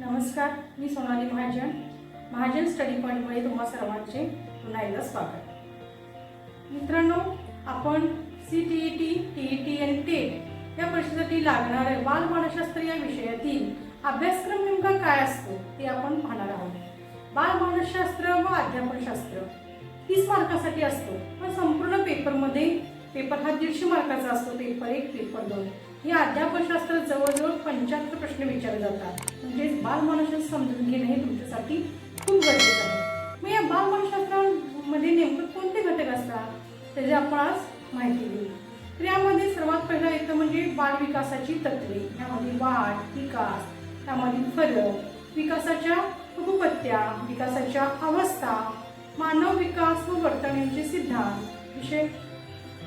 नमस्कार मी सोनाली महाजन. महाजन स्टडी पॉईंटमध्ये तुम्हा सर्वांचे पुन्हा एकदा स्वागत. मित्रांनो आपण C T E T T E T आणि टेट या परीक्षेसाठी लागणारे बालमानसशास्त्र या विषयातील अभ्यासक्रम नेमका काय असतो ते आपण पाहणार आहोत. बालमानसशास्त्र व अध्यापनशास्त्र तीस मार्कासाठी असतो. पण संपूर्ण पेपरमध्ये पेपर हा दीडशे मार्काचा असतो पेपर एक पेपर दोन. या अध्यापनशास्त्र जवळजवळ पंच्याहत्तर प्रश्न विचारले जातात. म्हणजेच बालमानशास्त्र समजून घेणं हे तुमच्यासाठी खूप गरजेचं आहे. मग या बालमानशास्त्रामध्ये नेमकं कोणते घटक असतात? त्याची आपण आज माहिती घेऊ. तर यामध्ये सर्वात पहिला येतं म्हणजे बालविकासाची तत्वे यामध्ये वाढ विकास त्यामधील फरक विकासाच्या उपपत्त्या विकासाच्या अवस्था मानव विकास व वर्तन यांचे सिद्धांत विषय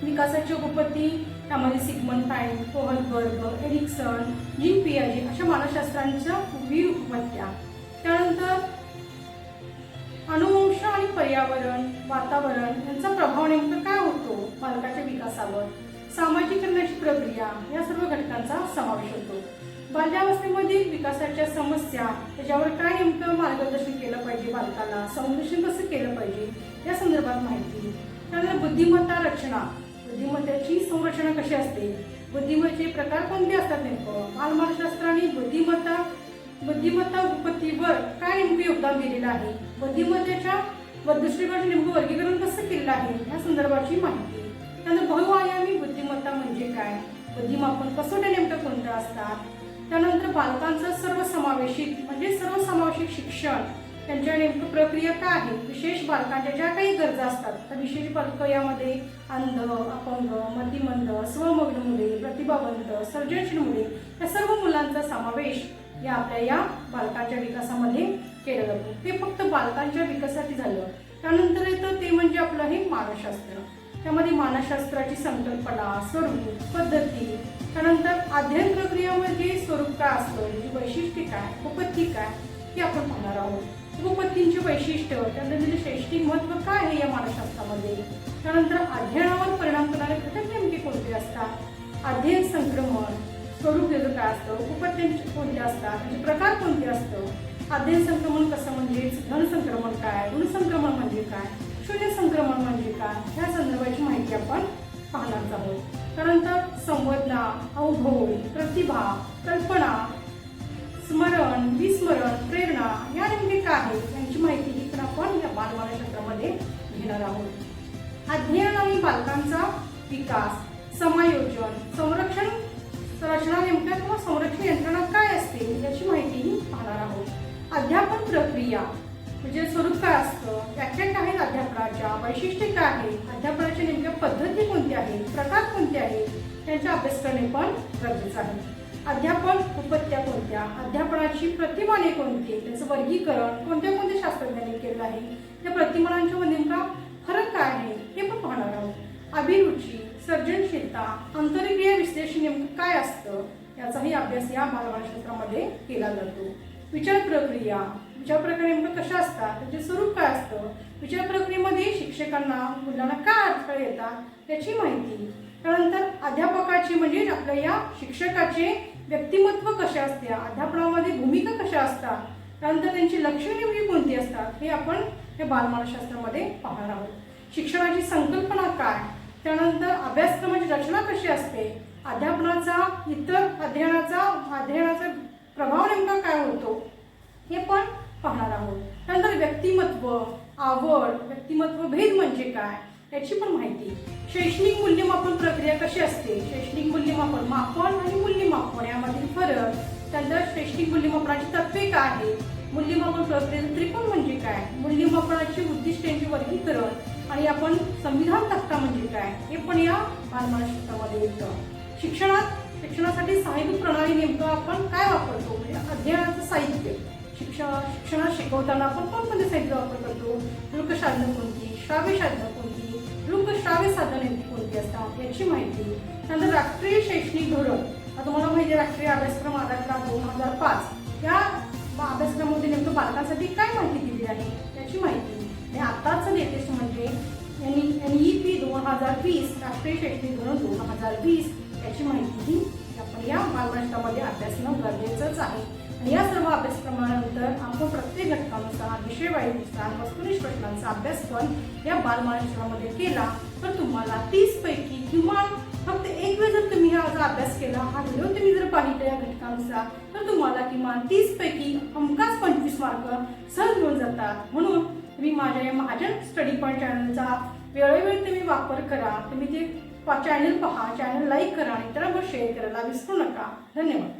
विकासाची उपपत्ती त्यामध्ये Sigmund Freud Kohlberg Erikson Jean पियाजे अशा मानसशास्त्रांच्या पूर्वी उपपत्त्या त्यानंतर अनुवंश आणि पर्यावरण वातावरण यांचा प्रभाव नेमका काय होतो बालकाच्या विकासावर? सामाजिकरणाची प्रक्रिया या सर्व घटकांचा समावेश होतो. बाल्यावस्थेमधील विकासाच्या समस्या त्याच्यावर काय नेमकं मार्गदर्शन केलं पाहिजे बालकाला? संरक्षण कसं केलं पाहिजे? या संदर्भात माहिती. त्यानंतर बुद्धिमत्ता रचना. बुद्धिमत्तेची संरचना कशी असते? बुद्धिमत्तेचे प्रकार कोणते असतात नेमकं? बालमानसशास्त्राने बुद्धिमत्ता बुद्धिमत्ता उपपत्तीवर काय नेमकं योगदान दिलेलं आहे? बुद्धिमत्तेच्या व दुसरीकडे नेमकं वर्गीकरण कसं केलेलं आहे? या संदर्भाची माहिती. त्यानंतर बहुआयामी बुद्धिमत्ता म्हणजे काय? बुद्धिमापन कसोट्या नेमकं कोणत्या असतात? त्यानंतर बालकांचं सर्वसमावेशित म्हणजे सर्वसमावेशक शिक्षण त्यांच्या नेमकं प्रक्रिया काय आहे? विशेष बालकांच्या ज्या काही गरजा असतात तर विशेष बालक यामध्ये अंध अपंग मतिमंद स्वमग्न मुले प्रतिभावंत सर्जनशील मुले या सर्व मुलांचा समावेश या आपल्या या बालकांच्या विकासामध्ये केलं जातो. ते फक्त बालकांच्या विकासासाठी झालं. त्यानंतर येतं ते म्हणजे आपलं हे मानसशास्त्र. त्यामध्ये मानसशास्त्राची संकल्पना स्वरूप पद्धती त्यानंतर अध्ययन प्रक्रियामध्ये स्वरूप काय असतं वैशिष्ट्य काय उपपत्ती काय हे आपण पाहणार आहोत. उपपत्तींचे वैशिष्ट्य त्यानंतर म्हणजे श्रेष्ठी महत्त्व काय आहे या मानसशास्त्रामध्ये? त्यानंतर अध्ययनावर परिणाम करणारे घटक नेमके कोणते असतात? अध्ययन संक्रमण स्वरूप त्याचं काय असतं? उपपत्त्यांचे कोणते असतात? त्याचे प्रकार कोणते असतं? अध्ययन संक्रमण कसं म्हणजे? धन संक्रमण काय? ऋण संक्रमण म्हणजे काय? शून्य संक्रमण म्हणजे काय? ह्या संदर्भाची माहिती आपण पाहणार आहोत. त्यानंतर संवेदना अवघोळ प्रतिभा कल्पना बालकांचा विकास समायोजन संरक्षण रचना नेमक्या किंवा संरक्षण यंत्रणा काय असते याची माहितीही पाहणार आहोत. अध्यापन प्रक्रिया म्हणजे स्वरूप काय असतं? व्याख्या काय आहेत अध्यापनाच्या वैशिष्ट्ये काय आहेत? अध्यापनाच्या नेमक्या पद्धती कोणत्या आहेत? प्रकार कोणते आहेत? त्यांचा अभ्यास करणे पण गरजेचं आहे. अध्यापन उपत्या कोणत्या? अध्यापनाची प्रतिमाने कोणती? त्याचं वर्गीकरण कोणत्या कोणत्या शास्त्रज्ञांनी केलं आहे? त्या प्रतिमानांच्या नेमका फरक काय आहे हे पण पाहणार आहोत. अभिरुची सर्जनशीलता आंतरक्रिया विश्लेषण नेमकं काय असतं याचाही अभ्यास या बालमानसशास्त्रामध्ये केला जातो. विचार प्रक्रिया विचार प्रक्रिया नेमकं कशा असतात त्याचे स्वरूप काय असतं विचार प्रक्रियेमध्ये शिक्षकांना मुलांना काय अडथळे येतात त्याची माहिती. त्यानंतर अध्यापकाची म्हणजे आपल्या या शिक्षकाचे व्यक्तिमत्व कसे असते अध्यापनामध्ये भूमिका कशा असतात त्यानंतर त्यांची लक्षणे नेमकी कोणती असतात हे आपण या बालमानशास्त्रामध्ये पाहणार आहोत. शिक्षणाची संकल्पना काय? त्यानंतर अभ्यासक्रमाची रचना कशी असते? अध्यापनाचा इतर अध्ययनाचा अध्ययनाचा प्रभाव नेमका काय होतो? हे पण पाहणार आहोत. त्यानंतर व्यक्तिमत्व आवड व्यक्तिमत्व भेद म्हणजे काय? याची पण माहिती. शैक्षणिक मूल्यमापन प्रक्रिया कशी असते? शैक्षणिक मूल्यमापन मापन आणि मूल्यमापन यामधील फरक त्यानंतर शैक्षणिक मूल्यमापनाची तत्वे काय आहेत? मूल्यमापन प्रक्रियेचं त्रिकोण म्हणजे काय? मूल्यमापनाची उद्दिष्टांचे वर्गीकरण आणि आपण संविधान तक्ता म्हणजे काय? हे पण या बालमानसशास्त्रामध्ये येतं. शिक्षणात शिक्षणासाठी साहित्य प्रणाली नेमकं आपण काय वापरतो? म्हणजे अध्ययनाचं साहित्य. शिक्षण शिक्षणात शिकवताना आपण कोणकोणते साहित्य वापर करतो? दृकसाधनं कोणती? श्राव्य साधनं कोणती? दृकश्राव्य साधनं नेमकी कोणती असतात? याची माहिती. त्यानंतर राष्ट्रीय शैक्षणिक धोरण. तुम्हाला माहिती राष्ट्रीय अभ्यासक्रम आराखडा दोन हजार पाच. या अभ्यासक्रमामध्ये नेमकं बालकांसाठी काय माहिती दिली आहे? त्याची माहिती आणि आताच लेटेस्ट म्हणजे एन ई पी दोन हजार वीस राष्ट्रीय शैक्षणिक धोरण दोन हजार वीस याची माहितीही आपण या बालभाषामध्ये अभ्यासणं गरजेचंच आहे. आणि या सर्व अभ्यासक्रमानंतर आपण प्रत्येक घटकानुसार विषयवाईनुसार वस्तुनिष्ठ प्रश्नांचा अभ्यास पण या बालमहाराष्ट्रामध्ये केला. तर तुम्हाला तीस पैकी किमान फक्त एक वेळ जर अभ्यास केला हा व्हिडिओ तुम्ही जर पाहिला या घटकांचा तर तुम्हाला किमान तीस पैकी हमखास पंचवीस मार्क सहज मिळून जातात. म्हणून तुम्ही माझ्या या महाजन स्टडी पॉईंट चॅनलचा वेळोवेळी तुम्ही वापर करा. तुम्ही ते चॅनल पहा चॅनल लाईक करा आणि इतरांवर शेअर करायला विसरू नका. धन्यवाद.